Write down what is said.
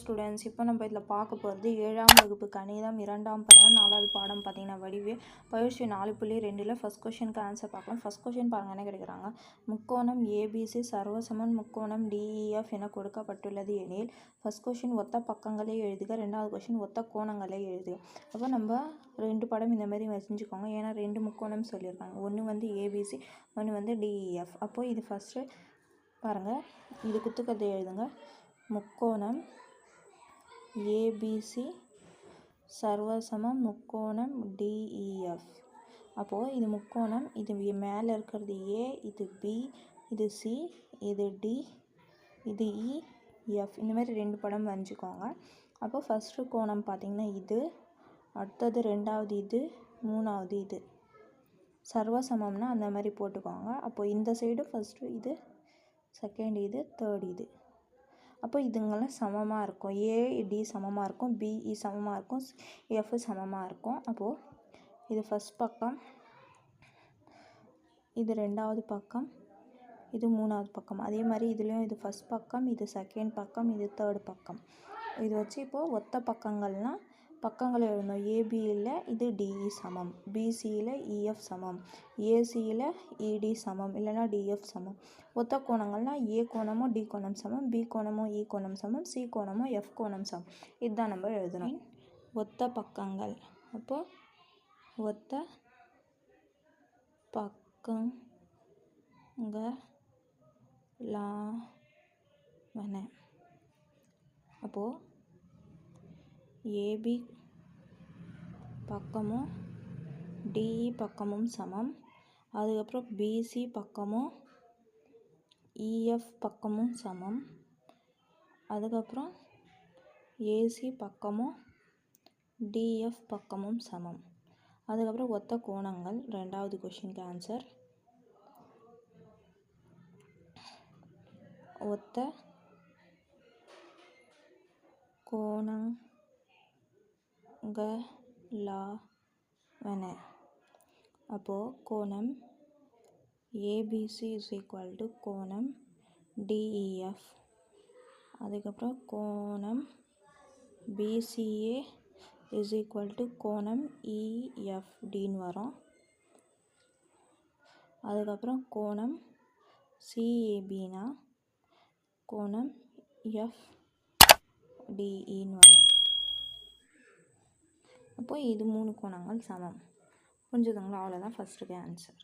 Students இப்போ நம்ம இதில் பார்க்க போகிறது ஏழாம் வகுப்பு கணிதம் இரண்டாம் பருவம் நாலாவது பாடம் பார்த்தீங்கன்னா வடிவே பயிற்சி நாலு புள்ளி ரெண்டில் ஃபஸ்ட் கொஷனுக்கு ஆன்சர் பார்க்கலாம். ஃபஸ்ட் கொஷின் பாருங்கள் என்ன கிடைக்கிறாங்க முக்கோணம் ஏபிசி சர்வசமன் முக்கோணம் டிஇஎஃப் என கொடுக்கப்பட்டுள்ளது எனில் ஃபஸ்ட் கொஷின் ஒத்த பக்கங்களை எழுதுக ரெண்டாவது கொஷின் ஒத்த கோணங்களை எழுதுக. அப்போ நம்ம ரெண்டு படம் இந்த மாதிரி வரைஞ்சிக்கோங்க. ஏன்னா ரெண்டு முக்கோணம் சொல்லியிருக்காங்க. ஒன்று வந்து ஏபிசி ஒன்று வந்து டிஇஎஃப் அப்போது இது ஃபஸ்ட்டு பாருங்கள் இது குத்துக்கதை எழுதுங்க. முக்கோணம் ஏபிசி சர்வசமம் முக்கோணம் டிஇஎஃப் அப்போது இது முக்கோணம் இது மேலே இருக்கிறது ஏ இது பி இது சி இது டி இது இ எஃப். இந்த மாதிரி ரெண்டு படம் வரைஞ்சிக்கோங்க. அப்போது ஃபஸ்ட்டு கோணம் பார்த்திங்கன்னா இது அடுத்தது ரெண்டாவது இது மூணாவது இது. சர்வசமம்னா அந்த மாதிரி போட்டுக்கோங்க. அப்போது இந்த சைடு ஃபஸ்ட்டு இது செகண்ட் இது தேர்ட் இது. அப்போ இதுங்கெல்லாம் சமமாக இருக்கும். ஏடி சமமாக இருக்கும். பிஇ e சமமாக இருக்கும். எஃப் சமமாக இருக்கும். அப்போது இது ஃபஸ்ட் பக்கம். இது ரெண்டாவது பக்கம். இது மூணாவது பக்கம். அதே மாதிரி இதுலேயும் இது ஃபஸ்ட் பக்கம் இது செகண்ட் பக்கம் இது தேர்ட் பக்கம். இது வச்சு இப்போது ஒத்த பக்கங்கள்லாம் பக்கங்களை எழுதணும் ஏபியில் இது டிஇ e சமம். பிசியில் இஎஃப் e, சமம். ஏசியில் இடி e, சமம். இல்லைனா டிஎஃப் சமம். ஒத்த கோணங்கள்னால் ஏ கோணமும் டி கோணம் சமம். பி கோணமும் இ கோணம் சமம். சி கோணமும் எஃப் கோணம் சமம். இதுதான் நம்ம எழுதணும். ஒத்த பக்கங்கள். அப்போது ஒத்த பக்கங்களாவன. அப்போது ஏபி பக்கமும் டிஇ பக்கமும் சமம். அதுக்கப்புறம் பிசி பக்கமும் இஎஃப் பக்கமும் சமம். அதுக்கப்புறம் ஏசி பக்கமும் டிஎஃப் பக்கமும் சமம். அதுக்கப்புறம் ஒத்த கோணங்கள் ரெண்டாவது கொஷினுக்கு ஆன்சர். ஒத்த கோணங்களாவன அப்போது கோணம் ஏபிசி இஸ் ஈக்குவல் டு கோணம் டிஇஎஃப் அதுக்கப்புறம் கோணம் பிசிஏ இஸ் ஈக்குவல் டு கோணம் இஎஃப்டின்னு வரும். அதுக்கப்புறம் கோணம் சிஏபினா கோணம் எஃப்டிஇன்னு வரும். அப்போது இது மூணு கோணங்கள் சமம். புரிஞ்சுதுங்களா? அவ்வளோதான் ஃபஸ்ட்டுக்கு ஆன்சர்